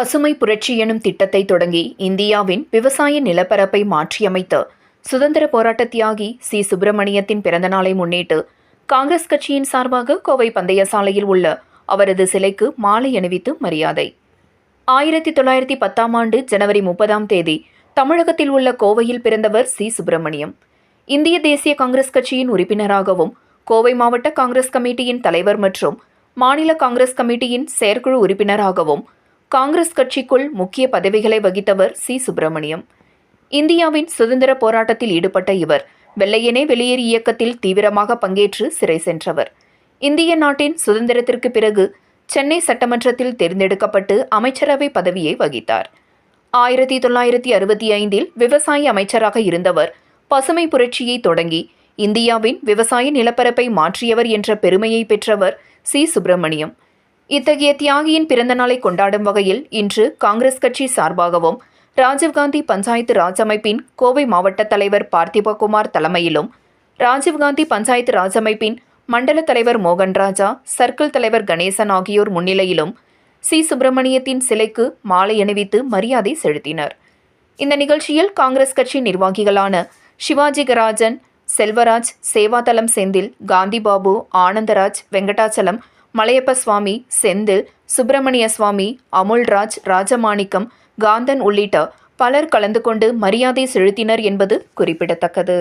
பசுமை புரட்சி எனும் திட்டத்தை தொடங்கி இந்தியாவின் விவசாய நிலப்பரப்பை மாற்றியமைத்த சுதந்திர போராட்ட தியாகி சி. சுப்பிரமணியத்தின் பிறந்தநாளை முன்னிட்டு காங்கிரஸ் கட்சியின் சார்பாக கோவை பந்தய சாலையில் உள்ள அவரது சிலைக்கு மாலை அணிவித்து மரியாதை. ஆயிரத்தி தொள்ளாயிரத்தி பத்தாம் ஆண்டு ஜனவரி முப்பதாம் தேதி தமிழகத்தில் உள்ள கோவையில் பிறந்தவர் சி. சுப்பிரமணியம். இந்திய தேசிய காங்கிரஸ் கட்சியின் உறுப்பினராகவும் கோவை மாவட்ட காங்கிரஸ் கமிட்டியின் தலைவர் மற்றும் மாநில காங்கிரஸ் கமிட்டியின் செயற்குழு உறுப்பினராகவும் காங்கிரஸ் கட்சிக்குள் முக்கிய பதவிகளை வகித்தவர் சி. சுப்பிரமணியம். இந்தியாவின் சுதந்திர போராட்டத்தில் ஈடுபட்ட இவர் வெள்ளையனே வெளியேறு இயக்கத்தில் தீவிரமாக பங்கேற்று சிறை சென்றவர். இந்திய நாட்டின் சுதந்திரத்திற்கு பிறகு சென்னை சட்டமன்றத்தில் தேர்ந்தெடுக்கப்பட்டு அமைச்சரவை பதவியை வகித்தார். ஆயிரத்தி தொள்ளாயிரத்தி அறுபத்தி ஐந்தில் விவசாய அமைச்சராக இருந்தவர் பசுமை புரட்சியை தொடங்கி இந்தியாவின் விவசாய நிலப்பரப்பை மாற்றியவர் என்ற பெருமையை பெற்றவர் சி. சுப்பிரமணியம். இத்தகைய தியாகியின் பிறந்த நாளை கொண்டாடும் வகையில் இன்று காங்கிரஸ் கட்சி சார்பாகவும் ராஜீவ்காந்தி பஞ்சாயத்து ராஜ் அமைப்பின் கோவை மாவட்ட தலைவர் பார்த்திபகுமார் தலைமையிலும் ராஜீவ்காந்தி பஞ்சாயத்து ராஜ் அமைப்பின் மண்டல தலைவர் மோகன் ராஜா சர்க்கிள் தலைவர் கணேசன் ஆகியோர் முன்னிலையிலும் சி. சுப்பிரமணியத்தின் சிலைக்கு மாலை அணிவித்து மரியாதை செலுத்தினர். இந்த நிகழ்ச்சியில் காங்கிரஸ் கட்சி நிர்வாகிகளான சிவாஜி கராஜன் செல்வராஜ் சேவாதலம் செந்தில் காந்திபாபு ஆனந்தராஜ் வெங்கடாச்சலம் மலையப்ப சுவாமி செந்தில் சுப்பிரமணிய சுவாமி அமுல்ராஜ் ராஜமாணிக்கம் காந்தன் உள்ளிட்ட பலர் கலந்து கொண்டு மரியாதை செலுத்தினர் என்பது குறிப்பிடத்தக்கது.